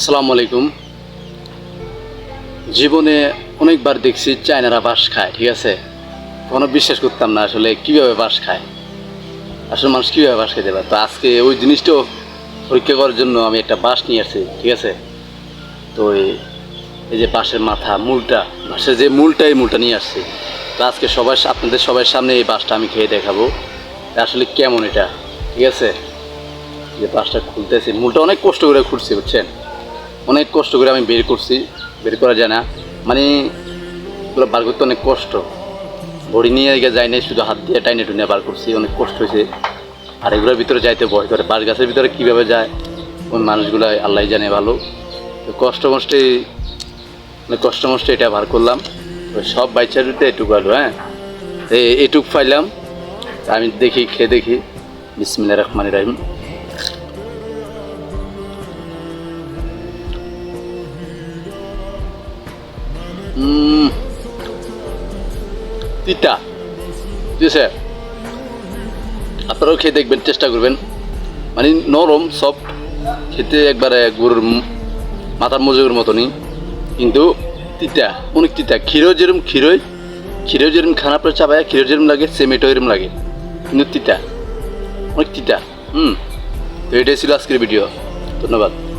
আসসালামু আলাইকুম। জীবনে অনেকবার দেখছি চায়নারা বাঁশ খায়, ঠিক আছে? কোনো বিশ্বাস করতাম না আসলে কীভাবে বাঁশ খায়। আসলে মানুষ কীভাবে বাস খেতে পারে? তো আজকে ওই জিনিসটাও পরীক্ষা করার জন্য আমি একটা বাঁশ নিয়ে আসছি, ঠিক আছে? তো এই- যে বাঁশের মাথা, মূলটা, বাঁশের যে মূলটা, এই মূলটা নিয়ে আসছি। তো আজকে সবাই আপনাদের সবার সামনে এই বাঁশটা আমি খেয়ে দেখাবো। আসলে কেমন এটা, ঠিক আছে? যে বাঁশটা খুলতেছি, মূলটা অনেক কষ্ট করে খুঁড়ছি বুঝছেন? অনেক কষ্ট করে আমি বের করছি, বের করা যায় না। মানে এগুলো বার করতে অনেক কষ্ট। ভরি নিয়ে যাই নাই, শুধু হাত দিয়ে টাইনে টুনে বার করছি, অনেক কষ্ট হয়েছে। আর এগুলোর ভিতরে যাইতে ভয় করে, বাঁশ গাছের ভিতরে কীভাবে যায় ওই মানুষগুলো আল্লাহ জানে ভালো। তো কষ্ট মষ্টে অনেক কষ্ট মষ্টে এটা বার করলাম। সব বাইচার দিতে এটুকু আলু হ্যাঁ? এটুক পাইলাম আমি দেখি, খেয়ে দেখি। বিসমিল্লা রহমান রাহিম। তিতা ঠিক আছে আপনারাও খেয়ে দেখবেন, চেষ্টা করবেন। মানে নরম সফট খেতে একবারে গরুর মাথার মজুরের মতনই। কিন্তু তিতা, অনেক তিতা। ক্ষীরও যেরম ক্ষীরই, ক্ষীরও যেরম খানা পরে চাপায়, ক্ষীরও যেরম লাগে সেমেটো এরম লাগে। কিন্তু তিতা, অনেক তিতা। হুম। তো এটাই ছিল আজকের ভিডিও ধন্যবাদ।